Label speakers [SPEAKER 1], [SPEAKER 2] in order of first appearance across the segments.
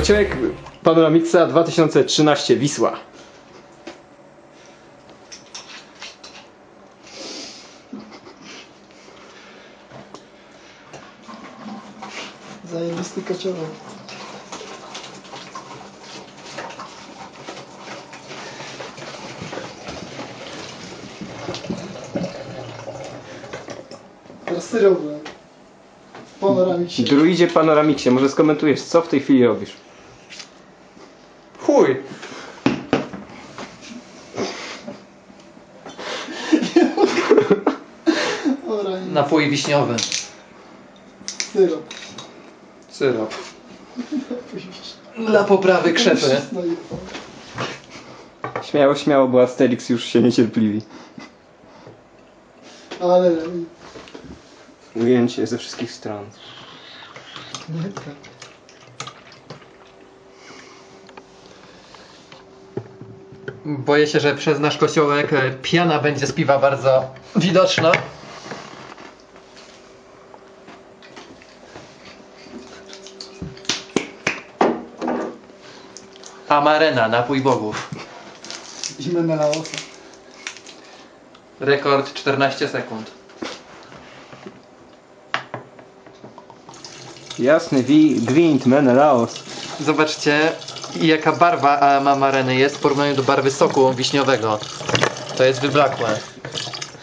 [SPEAKER 1] Kociołek Panoramixa 2013 Wisła.
[SPEAKER 2] Zajebisty kociołek. Rozsyrowy. Panoramiksie.
[SPEAKER 1] Druidzie Panoramixie, może skomentujesz, co w tej chwili robisz?
[SPEAKER 3] Chuj! Napój wiśniowy.
[SPEAKER 2] Syrop.
[SPEAKER 3] Syrop. Dla poprawy krzepy.
[SPEAKER 1] Śmiało, śmiało, bo Asterix już się niecierpliwi.
[SPEAKER 2] Ale...
[SPEAKER 1] Ujęcie ze wszystkich stron.
[SPEAKER 2] Tak.
[SPEAKER 3] Boję się, że przez nasz kościołek e, piana będzie z piwa bardzo widoczna. Amarena, napój bogów.
[SPEAKER 2] I Menelaosa.
[SPEAKER 3] Rekord 14 sekund.
[SPEAKER 1] Jasny wi, gwint, Menelaos.
[SPEAKER 3] Zobaczcie, jaka barwa ma mareny jest w porównaniu do barwy soku wiśniowego. To jest wyblakłe.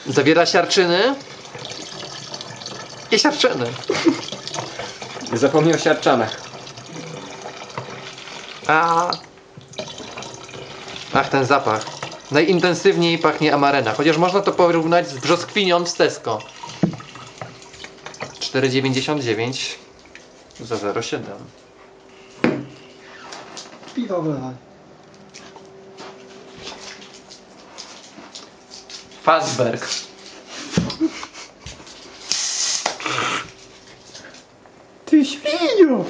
[SPEAKER 3] Zawiera siarczyny i siarczyny.
[SPEAKER 1] Zapomniał o siarczanach.
[SPEAKER 3] A. Ach, ten zapach. Najintensywniej pachnie amarena, chociaż można to porównać z brzoskwinią z Tesco. 4,99 za 0,7.
[SPEAKER 2] Piwo wlewaj.
[SPEAKER 3] Fazberg.
[SPEAKER 1] Ty świnio!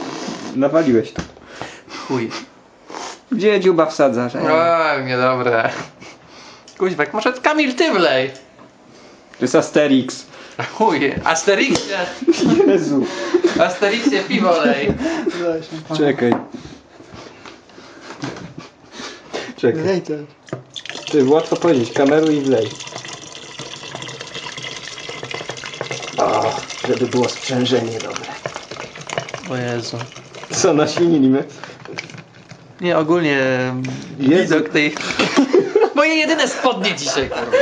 [SPEAKER 1] Nawaliłeś to.
[SPEAKER 3] Chuj.
[SPEAKER 1] Gdzie dziuba wsadzasz? E,
[SPEAKER 3] A, niedobre. Kuźwek, może Kamil ty wlej.
[SPEAKER 1] To jest Asterix.
[SPEAKER 3] Chuj, Asterixie,
[SPEAKER 1] Jezu.
[SPEAKER 3] Asterixie piwo lej.
[SPEAKER 1] Czekaj. Czekaj. Ty, łatwo powiedzieć, kameruj i wlej. O, żeby było sprzężenie dobre.
[SPEAKER 3] O Jezu.
[SPEAKER 1] Co, naświnili
[SPEAKER 3] Nie, ogólnie
[SPEAKER 1] Jezu.
[SPEAKER 3] widok tej... Moje jedyne spodnie dzisiaj, kurwa.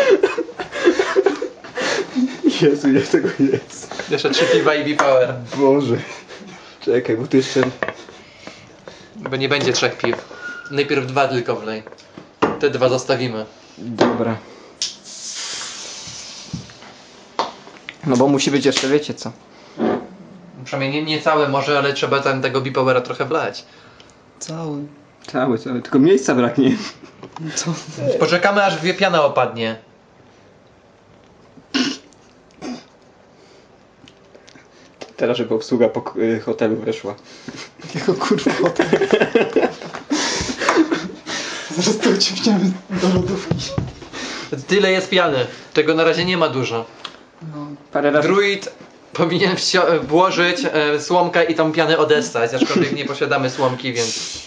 [SPEAKER 1] Jezu, jak tego jest.
[SPEAKER 3] Jeszcze trzy piwa i B-Power.
[SPEAKER 1] Boże. Czekaj, bo ty jeszcze...
[SPEAKER 3] Bo nie będzie trzech piw. Najpierw dwa tylko wlej. Te dwa zostawimy.
[SPEAKER 1] Dobra. No bo musi być jeszcze, wiecie co?
[SPEAKER 3] Przynajmniej nie, nie całe może, ale trzeba tam tego B-Powera trochę wlać.
[SPEAKER 2] Cały.
[SPEAKER 1] Cały, cały, tylko miejsca braknie.
[SPEAKER 2] Co?
[SPEAKER 3] Poczekamy aż wie piana opadnie.
[SPEAKER 1] Teraz, żeby obsługa pok- y, hotelu weszła.
[SPEAKER 2] Jakiego kurwa potem. Zaraz to uciekniemy do lodówki.
[SPEAKER 3] Tyle jest piany. Tego na razie nie ma dużo.
[SPEAKER 2] No.
[SPEAKER 1] Parę razy...
[SPEAKER 3] Druid powinien wsio- włożyć e, słomkę i tą pianę odessać, aczkolwiek nie posiadamy słomki, więc...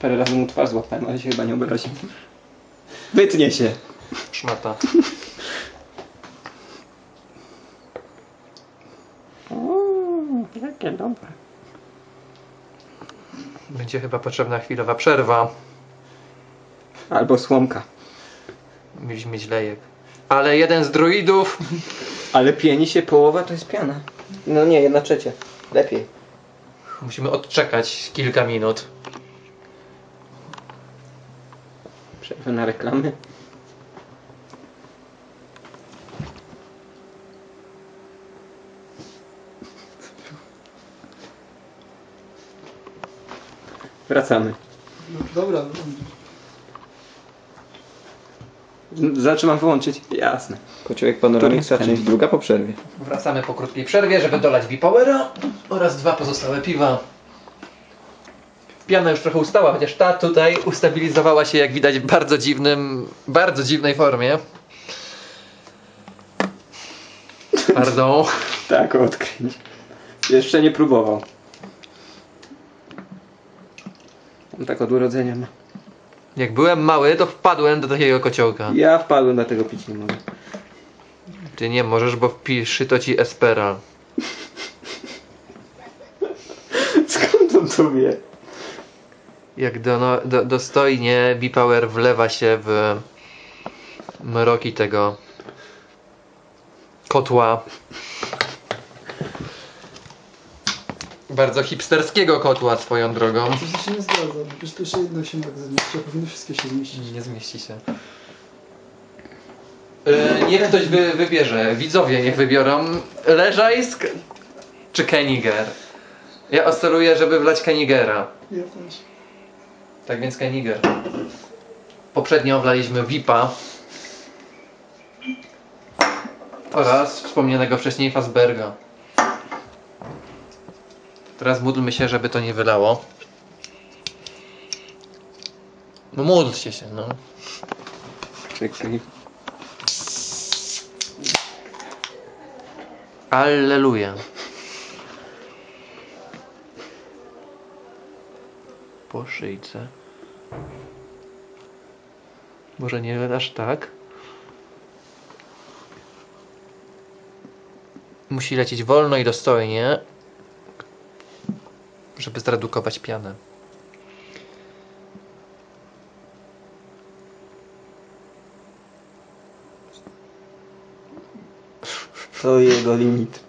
[SPEAKER 1] Parę razy mu twarz złapałem, ale się chyba nie obrazi. Wytnie się.
[SPEAKER 3] Szmata.
[SPEAKER 1] jakie dobre.
[SPEAKER 3] Będzie chyba potrzebna chwilowa przerwa.
[SPEAKER 1] Albo słomka.
[SPEAKER 3] Mieliśmy lejek. Ale jeden z druidów...
[SPEAKER 1] Ale pieni się połowa to jest piana. No nie, jedna trzecia. Lepiej.
[SPEAKER 3] Musimy odczekać kilka minut.
[SPEAKER 1] Przerwę na reklamy. Wracamy.
[SPEAKER 2] no dobra.
[SPEAKER 1] Zaczynam wyłączyć? Jasne. Kociołek Panoramixa, część druga po przerwie.
[SPEAKER 3] Wracamy po krótkiej przerwie, żeby dolać B-Powera oraz dwa pozostałe piwa. Piana już trochę ustała, chociaż ta tutaj ustabilizowała się, jak widać, w bardzo dziwnym, bardzo dziwnej formie. Pardon.
[SPEAKER 1] Tak, odkryć. Jeszcze nie próbował. On tak od urodzenia ma.
[SPEAKER 3] Jak byłem mały, to wpadłem do takiego kociołka.
[SPEAKER 1] Ja wpadłem, dlatego pić nie mogę.
[SPEAKER 3] Ty nie możesz, bo wpiszy to ci Espera.
[SPEAKER 1] Skąd on to wie?
[SPEAKER 3] Jak do, do, dostojnie B-Power wlewa się w mroki tego kotła. Bardzo hipsterskiego kotła swoją drogą.
[SPEAKER 2] Coś się nie zgadza. Przecież to jeszcze jedno się tak zmieści, a powinno wszystkie się zmieścić.
[SPEAKER 3] Nie zmieści się. Yy, niech ktoś wy, wybierze. Widzowie niech wybiorą Leżajsk czy Keniger. Ja oscyluję, żeby wlać Kenigera.
[SPEAKER 2] Ja też.
[SPEAKER 3] Tak więc Keniger. Poprzednio wlaliśmy VIPa oraz wspomnianego wcześniej Fazberga. Teraz módlmy się, żeby to nie wylało. No módlcie się, no.
[SPEAKER 1] Czekaj.
[SPEAKER 3] Alleluja. Po szyjce. Może nie aż tak. Musi lecieć wolno i dostojnie, żeby zredukować pianę.
[SPEAKER 1] To jego limit.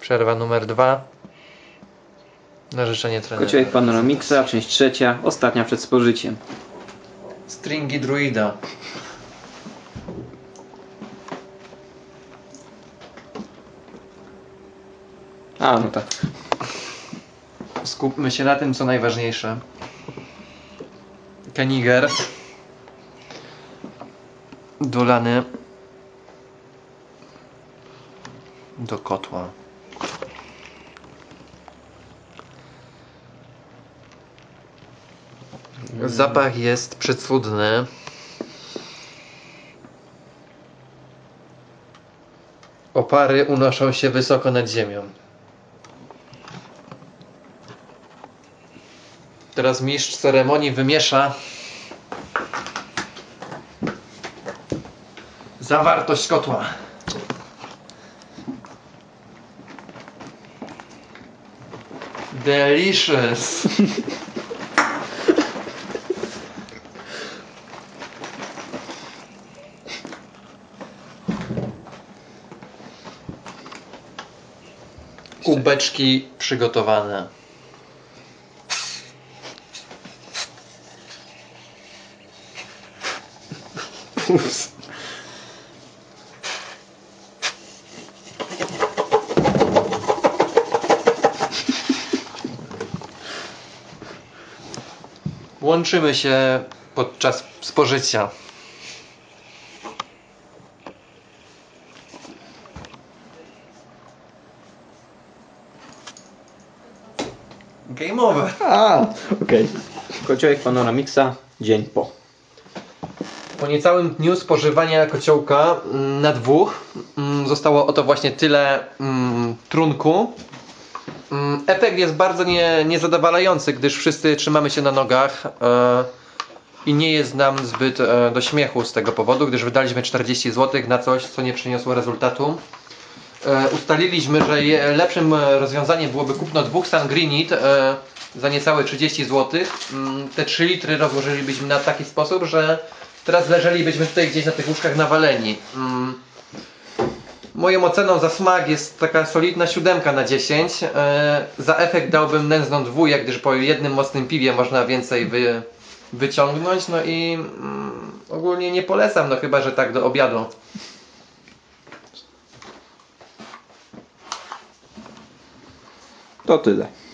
[SPEAKER 3] Przerwa numer dwa. Na życzenie trenera.
[SPEAKER 1] Kociołek Panoramixa, część trzecia, ostatnia przed spożyciem.
[SPEAKER 3] Stringi druida.
[SPEAKER 1] A, no tak.
[SPEAKER 3] Skupmy się na tym, co najważniejsze. Keniger. Dolany. Do kotła. Zapach jest przecudny. Opary unoszą się wysoko nad ziemią. Teraz mistrz ceremonii wymiesza zawartość kotła. Delicious. Kubeczki przygotowane. Łączymy się podczas spożycia.
[SPEAKER 1] Okej. Kociołek Panoramixa, dzień po.
[SPEAKER 3] Po niecałym dniu spożywania kociołka mm, na dwóch mm, zostało oto właśnie tyle mm, trunku. Mm, Efekt jest bardzo nie, niezadowalający, gdyż wszyscy trzymamy się na nogach e, i nie jest nam zbyt e, do śmiechu z tego powodu, gdyż wydaliśmy 40 zł na coś, co nie przyniosło rezultatu. E, ustaliliśmy, że lepszym e, rozwiązaniem byłoby kupno dwóch sangrinit e, za niecałe 30 zł. Mm, te 3 litry rozłożylibyśmy na taki sposób, że teraz leżelibyśmy tutaj gdzieś na tych łóżkach nawaleni. Mm. Moją oceną za smak jest taka solidna siódemka na 10. E, za efekt dałbym nędzną dwójkę, gdyż po jednym mocnym piwie można więcej wy, wyciągnąć. No i mm, ogólnie nie polecam, no chyba, że tak do obiadu.
[SPEAKER 1] To tyle.